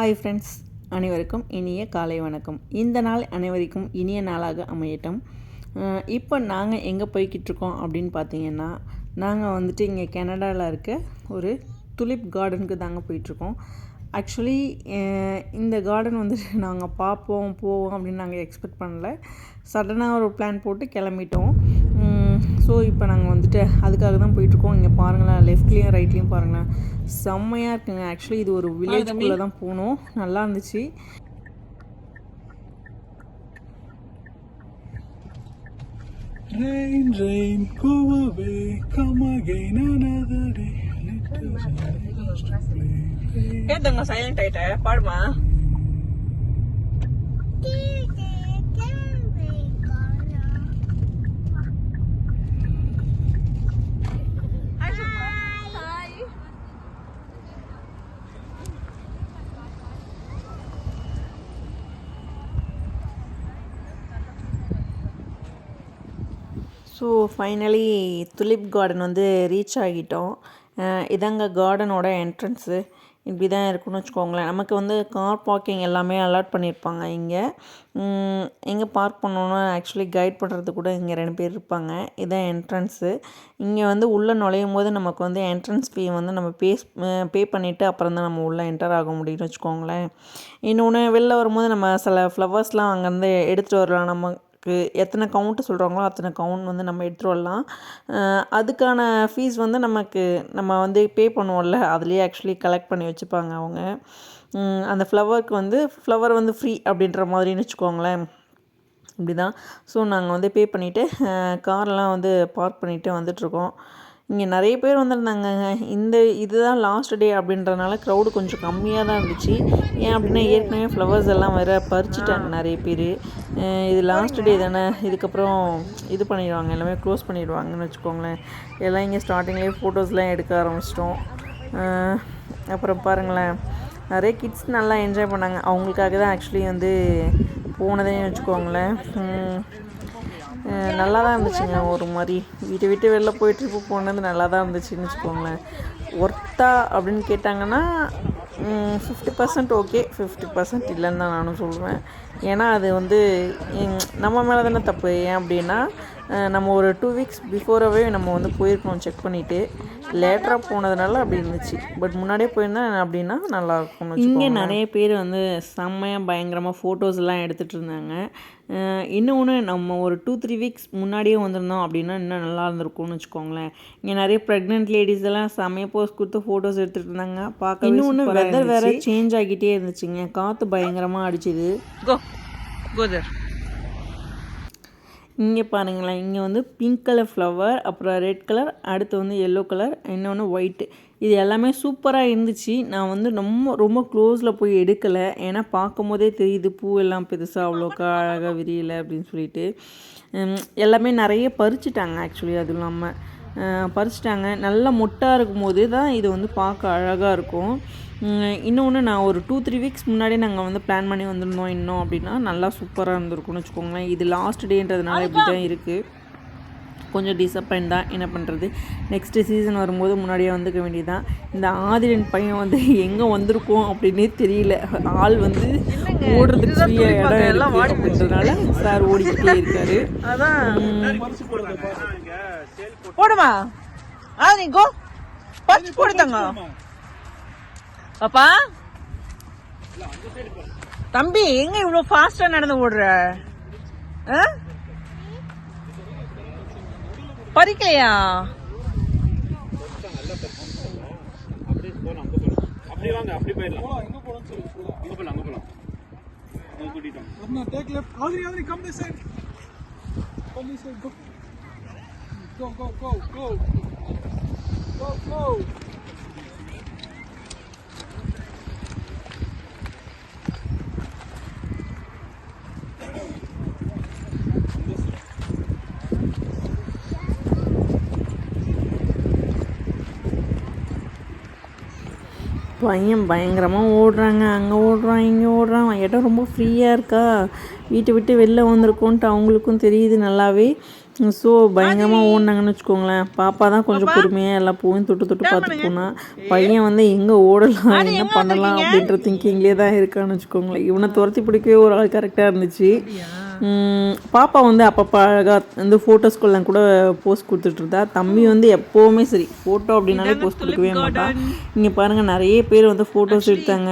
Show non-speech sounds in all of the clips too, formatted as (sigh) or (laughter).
Hi friends அனைவருக்கும் இனிய காலை வணக்கம். இந்த நாள் அனைவருக்கும் இனிய நாளாக அமையட்டும். இப்போ நாங்கள் எங்கே போய்கிட்டு இருக்கோம் அப்படின்னு பார்த்தீங்கன்னா நாங்கள் வந்துட்டு இங்கே கனடாவில் இருக்க ஒரு துலிப் கார்டனுக்கு தாங்க போயிட்டுருக்கோம் ஆக்சுவலி இந்த கார்டன் வந்துட்டு (laughs) நாங்கள் பார்ப்போம் போவோம் அப்படின்னு நாங்கள் எக்ஸ்பெக்ட் பண்ணல. சடனாக ஒரு பிளான் போட்டு கிளம்பிட்டோம். ஸோ இப்போ நாங்கள் வந்துட்டு அதுக்காக தான் போயிட்டுருக்கோம். இங்கே பாருங்களேன் லெஃப்ட்லேயும் ரைட்லேயும் பாருங்களேன். செம்மையாக இருக்குங்க. ஆக்சுவலி இது ஒரு வில்லேஜ்குள்ளே தான் போனோம். நல்லா இருந்துச்சு. Rain, rain, go away, come again another day. கேட்டுங்க சைலண்ட் ஆகிட்ட பாடுமா. ஸோ ஃபைனலி துலிப் கார்டன் வந்து ரீச் ஆகிட்டோம். இதாங்க கார்டனோட என்ட்ரன்ஸு இப்படி தான் இருக்குன்னு வச்சுக்கோங்களேன். நமக்கு வந்து கார் பார்க்கிங் எல்லாமே அலாட் பண்ணியிருப்பாங்க இங்கே. எங்கே பார்க் பண்ணோன்னா ஆக்சுவலி கைட் பண்ணுறது கூட இங்கே ரெண்டு பேர் இருப்பாங்க. இதான் என்ட்ரன்ஸு இங்கே வந்து உள்ளே நுழையும் போது நமக்கு வந்து என்ட்ரன்ஸ் ஃபீ வந்து நம்ம பேஸ் பே பண்ணிவிட்டு அப்புறம் தான் நம்ம உள்ளே என்டர் ஆக முடியும்னு வச்சுக்கோங்களேன். இன்னொன்று வெளில வரும்போது நம்ம சில ஃப்ளவர்ஸ்லாம் அங்கேருந்து எடுத்துகிட்டு வரலாம். நம்ம க்கு எத்தனை கவுண்ட்டு சொல்கிறாங்களோ அத்தனை கவுண்ட் வந்து நம்ம எடுத்துகிட்டு வரலாம் அதுக்கான ஃபீஸ் வந்து நமக்கு நம்ம வந்து பே பண்ணுவோம்ல அதுலேயே ஆக்சுவலி கலெக்ட் பண்ணி வச்சுப்பாங்க அவங்க. அந்த ஃப்ளவருக்கு வந்து ஃப்ளவர் வந்து ஃப்ரீ அப்படின்ற மாதிரின்னு வச்சுக்கோங்களேன். இப்படி தான் ஸோ நாங்கள் வந்து பே பண்ணிவிட்டு கார்லாம் வந்து பார்க் பண்ணிவிட்டு வந்துட்ருக்கோம் இங்கே நிறைய பேர் வந்திருந்தாங்க இந்த இதுதான் லாஸ்ட் டே அப்படின்றனால க்ரௌடு கொஞ்சம் கம்மியாக தான் இருந்துச்சு. ஏன் அப்படின்னா ஏற்கனவே ஃப்ளவர்ஸ் எல்லாம் வேறு பறிச்சிட்டாங்க நிறைய பேர். இது லாஸ்ட் டே தானே. இதுக்கப்புறம் இது பண்ணிடுவாங்க. எல்லாமே க்ளோஸ் பண்ணிடுவாங்கன்னு வச்சுக்கோங்களேன். எல்லாம் இங்கே ஸ்டார்டிங்லேயே ஃபோட்டோஸ்லாம் எடுக்க ஆரம்பிச்சிட்டோம். அப்புறம் பாருங்களேன். நிறைய கிட்ஸ் நல்லா என்ஜாய் பண்ணாங்க. அவங்களுக்காக தான் ஆக்சுவலி வந்து போனதே வச்சுக்கோங்களேன். நல்லா தான் இருந்துச்சுங்க ஒரு மாதிரி. வீட்டை விட்டு வெளில போய் ட்ரிப்பு போனது நல்லா தான் இருந்துச்சுன்னு வச்சுக்கோங்களேன். ஒர்த்தா அப்படின்னு கேட்டாங்கன்னா fifty percent okay fifty percent இல்லைன்னு தான் நானும் சொல்லுவேன். ஏன்னா அது வந்து நம்ம மேலே தானே தப்பு. ஏன் அப்படின்னா நம்ம ஒரு டூ வீக்ஸ் பிஃபோராகவே நம்ம வந்து போயிருக்கோம் செக் பண்ணிவிட்டு லேட்டராக போனதுனால அப்படி இருந்துச்சு. பட் முன்னாடியே போயிருந்தா அப்படின்னா நல்லா இருக்கும் இங்கே நிறைய பேர் வந்து செம்மையாக பயங்கரமாக ஃபோட்டோஸ் எல்லாம் எடுத்துகிட்டு இருந்தாங்க. இன்னொன்று நம்ம ஒரு டூ த்ரீ வீக்ஸ் முன்னாடியே வந்திருந்தோம் அப்படின்னா இன்னும் நல்லா இருந்திருக்கும்னு வச்சுக்கோங்களேன். இங்கே நிறைய ப்ரெக்னென்ட் லேடிஸ் எல்லாம் செம்மையாக போஸ்ட் கொடுத்து ஃபோட்டோஸ் எடுத்துகிட்டு இருந்தாங்க. பார்க்க இன்னொன்று வெதர் வேறு சேஞ்ச் ஆகிட்டே இருந்துச்சுங்க. காற்று பயங்கரமாக அடிச்சுது. கோ கோதர் இங்கே பாருங்களேன் இங்கே வந்து பிங்க் கலர் ஃப்ளவர் அப்புறம் ரெட் கலர் அடுத்து வந்து எல்லோ கலர் இன்னொன்று ஒயிட்டு இது எல்லாமே சூப்பராக இருந்துச்சு. நான் வந்து ரொம்ப ரொம்ப க்ளோஸில் போய் எடுக்கலை. ஏன்னா பார்க்கும் போதே தெரியுது பூ எல்லாம் பெருசாக அவ்வளோக்கா அழகாக விரியலை அப்படின்னு சொல்லிட்டு. எல்லாமே நிறைய பறிச்சிட்டாங்க ஆக்சுவலி அதுவும் இல்லாமல் பறிச்சிட்டாங்க. நல்லா மொட்டாக இருக்கும்போது தான் இது வந்து பார்க்க அழகாக இருக்கும். இன்னொன்று நான் ஒரு டூ த்ரீ வீக்ஸ் முன்னாடி நாங்கள் வந்து பிளான் பண்ணி வந்திருந்தோம் இன்னும் அப்படின்னா நல்லா சூப்பராக இருந்திருக்கும்னு வச்சுக்கோங்களேன். இது லாஸ்ட் டேன்றதுனால இப்படி தான் இருக்குது கொஞ்சம் டிசப்பாயிண்ட் தான். என்ன பண்ணுறது நெக்ஸ்ட்டு சீசன் வரும்போது முன்னாடியே வந்துக்க வேண்டியதான் இந்த ஆதிரன் பையன் வந்து எங்கே வந்திருக்கோம் அப்படின்னே தெரியல. ஆள் வந்து ஓடுறதுக்கு இடம் இருக்கு அப்படின்றதுனால சார் ஓடிக்கிட்டே இருக்காரு. போடுமா? ஆ நீ கோ. பச்சு போடுதாங்க பாப்பா? தம்பி எங்க இவ்வளவு ஃபாஸ்டா நடந்து ஓடுற? ஆ? Side. Go. Go, go, go, go. Go, பையன் பயங்கரமாக ஓடுறாங்க. அங்கே ஓடுறான் இங்கே ஓடுறான். இடம் ரொம்ப ஃப்ரீயாக இருக்கா? வீட்டை விட்டு வெளில வந்திருக்கோன்ட்டு அவங்களுக்கும் தெரியுது நல்லாவே. ஸோ பயங்கரமாக ஓடினாங்கன்னு வச்சுக்கோங்களேன். பாப்பா தான் கொஞ்சம் பொறுமையாக எல்லா பூவையும் தொட்டு தொட்டு பார்த்துட்டு போனா பையன் வந்து எங்கே ஓடலாம் என்ன பண்ணலாம் அப்படின்ற திங்கிங்லேயே தான் இருக்கான்னு வச்சுக்கோங்களேன். இவனை துரத்தி பிடிக்கவே ஒரு ஆள் கரெக்டாக இருந்துச்சு. பாப்பா வந்து அப்பப்போ அழகாக வந்து ஃபோட்டோஸ்குள்ளே கூட போஸ்ட் கொடுத்துட்டு இருந்தா தம்பி வந்து எப்போவுமே சரி ஃபோட்டோ அப்படின்னாலே போஸ்ட் கொடுக்கவே மாட்டான் இங்கே பாருங்கள் நிறைய பேர் வந்து ஃபோட்டோஸ் எடுத்தாங்க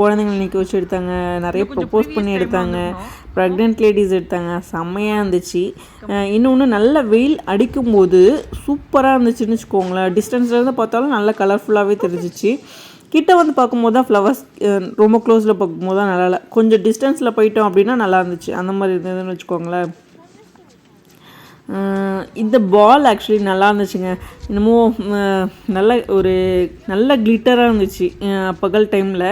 குழந்தைங்களை நிற்க வச்சு எடுத்தாங்க நிறைய ப்ரப்போஸ் பண்ணி எடுத்தாங்க. ப்ரெக்னென்ட் லேடிஸ் எடுத்தாங்க செம்மையாக இருந்துச்சு. இன்னொன்று நல்ல வெயில் அடிக்கும்போது சூப்பராக இருந்துச்சுன்னு வச்சுக்கோங்களேன். டிஸ்டன்ஸ்லேருந்து பார்த்தாலும் நல்ல கலர்ஃபுல்லாகவே தெரிஞ்சிச்சு. கிட்ட வந்து பார்க்கும்போது தான் ஃப்ளவர்ஸ் ரொம்ப க்ளோஸில் பார்க்கும்போது தான் நல்லா இல்லை கொஞ்சம் டிஸ்டன்ஸில் போயிட்டோம் அப்படின்னா நல்லா இருந்துச்சு. அந்த மாதிரி இருந்ததுன்னு வச்சுக்கோங்களேன். இந்த பால் ஆக்சுவலி நல்லா இருந்துச்சுங்க. என்னமோ நல்ல ஒரு நல்ல கிளிட்டராக இருந்துச்சு பகல் டைமில்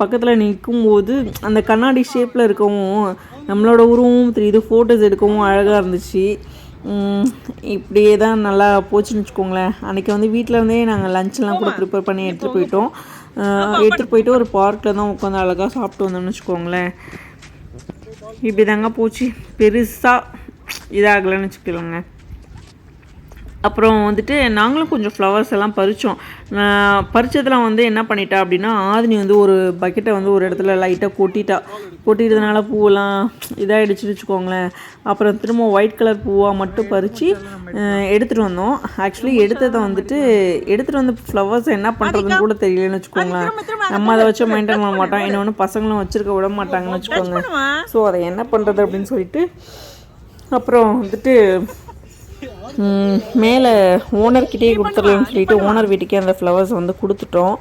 பக்கத்தில் நிற்கும்போது அந்த கண்ணாடி ஷேப்பில் இருக்கவும் நம்மளோட உருவமும் தெரியுது ஃபோட்டோஸ் எடுக்கவும் அழகாக இருந்துச்சு. இப்படியே தான் நல்லா போச்சுன்னு வச்சுக்கோங்களேன். அன்றைக்கி வந்து வீட்டில் இருந்தே நாங்கள் லஞ்செலாம் கூட ப்ரிப்பேர் பண்ணி எடுத்துகிட்டு போயிட்டோம். எடுத்துகிட்டு போயிட்டு ஒரு பார்க்கில் தான் உட்காந்து அழகாக சாப்பிட்டு வந்தோம்னு வச்சுக்கோங்களேன். இப்படி தாங்க போச்சு. பெருசாக இதாகலைன்னு வச்சுக்கலாங்க அப்புறம் வந்துட்டு நாங்களும் கொஞ்சம் ஃப்ளவர்ஸ் எல்லாம் பறித்தோம் பறிச்சதில் வந்து என்ன பண்ணிட்டா அப்படின்னா ஆதினி வந்து ஒரு பக்கெட்டை வந்து ஒரு இடத்துல லைட்டாக கொட்டிட்டா. கொட்டிட்டதுனால பூவெல்லாம் இதாகிடுச்சுன்னு வச்சுக்கோங்களேன். அப்புறம் திரும்ப ஒயிட் கலர் பூவாக மட்டும் பறித்து எடுத்துகிட்டு வந்தோம். ஆக்சுவலி எடுத்ததை வந்துட்டு எடுத்துகிட்டு வந்து ஃப்ளவர்ஸ் என்ன பண்ணுறதுன்னு கூட தெரியலன்னு வச்சுக்கோங்களேன். நம்ம அதை வச்சு மெயின்டைன் பண்ண மாட்டோம். இன்னொன்று பசங்களும் வச்சுருக்க விட மாட்டாங்கன்னு வச்சுக்கோங்க. ஸோ அதை என்ன பண்ணுறது அப்படின்னு சொல்லிட்டு அப்புறம் வந்துட்டு மேலே ஓனர்கிட்டயே கொடுத்துடலாம்னு சொல்லிட்டு ஓனர் வீட்டுக்கே அந்த ஃப்ளவர்ஸ் வந்து கொடுத்துட்டோம்.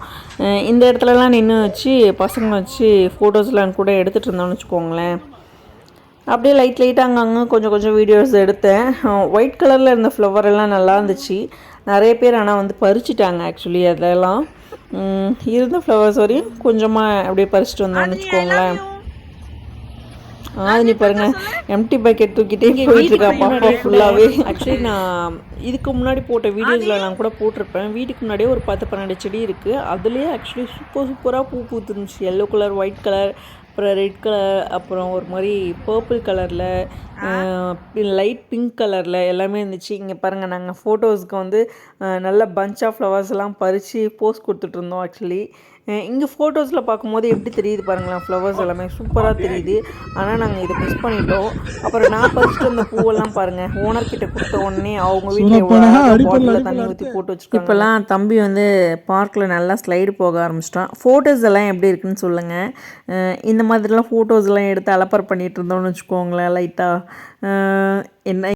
இந்த இடத்துலலாம் நின்று வச்சு பசங்க வச்சு ஃபோட்டோஸ்லாம் கூட எடுத்துகிட்டு இருந்தோம்னு வச்சுக்கோங்களேன். அப்படியே லைட் லைட்டாக அங்கங்கே கொஞ்சம் கொஞ்சம் வீடியோஸ் எடுத்தேன். ஒயிட் கலரில் இருந்த ஃப்ளவர் எல்லாம் நல்லா இருந்துச்சு. நிறைய பேர் ஆனால் வந்து பறிச்சிட்டாங்க ஆக்சுவலி அதெல்லாம். இருந்த ஃப்ளவர்ஸ் வரையும் கொஞ்சமாக அப்படியே பறிச்சிட்டு வந்தோம்னு வச்சுக்கோங்களேன். ஆதினி பாருங்க எம்டி பக்கெட் தூக்கிட்டே போயிட்டு இருக்கா பாப்பா ஃபுல்லாகவே ஆக்சுவலி நான் இதுக்கு முன்னாடி போட்ட வீடியோஸில் நான் கூட போட்டிருப்பேன். வீட்டுக்கு முன்னாடியே ஒரு பத்து பன்னெண்டு செடி இருக்குது அதுலேயே ஆக்சுவலி சூப்பர் சூப்பராக பூ பூத்துருந்துச்சு. எல்லோ கலர் ஒயிட் கலர் அப்புறம் ரெட் கலர் அப்புறம் ஒரு மாதிரி பர்பிள் கலரில் லைட் பிங்க் கலரில் எல்லாமே இருந்துச்சு. இங்கே பாருங்கள் நாங்கள் ஃபோட்டோஸ்க்கு வந்து நல்ல பஞ்ச் ஆஃப் ஃப்ளவர்ஸ் எல்லாம் பறித்து போஸ் கொடுத்துட்டு இருந்தோம் ஆக்சுவலி இங்கே ஃபோட்டோஸில் பார்க்கும்போது எப்படி தெரியுது பாருங்களேன் ஃப்ளவர்ஸ் எல்லாமே சூப்பராக தெரியுது. ஆனால் நாங்கள் இதை மிஸ் பண்ணிட்டோம். அப்புறம் நான் பறிச்சுட்டு வந்த பூவெல்லாம் பாருங்கள் ஓனர் கிட்ட கொடுத்த உடனே அவங்க வீட்டில் பாட்டிலில் தண்ணி ஊற்றி போட்டு வச்சுருக்காங்க. இப்போல்லாம் தம்பி வந்து பார்க்கில் நல்லா ஸ்லைடு போக ஆரம்பிச்சிட்டான். ஃபோட்டோஸ் எல்லாம் எப்படி இருக்குன்னு சொல்லுங்கள் இந்த மாதிரிலாம் ஃபோட்டோஸ் எல்லாம் எடுத்து அலப்பர் பண்ணிட்டு இருந்தோம்னு வச்சுக்கோங்களேன் லைட்டாக என்ன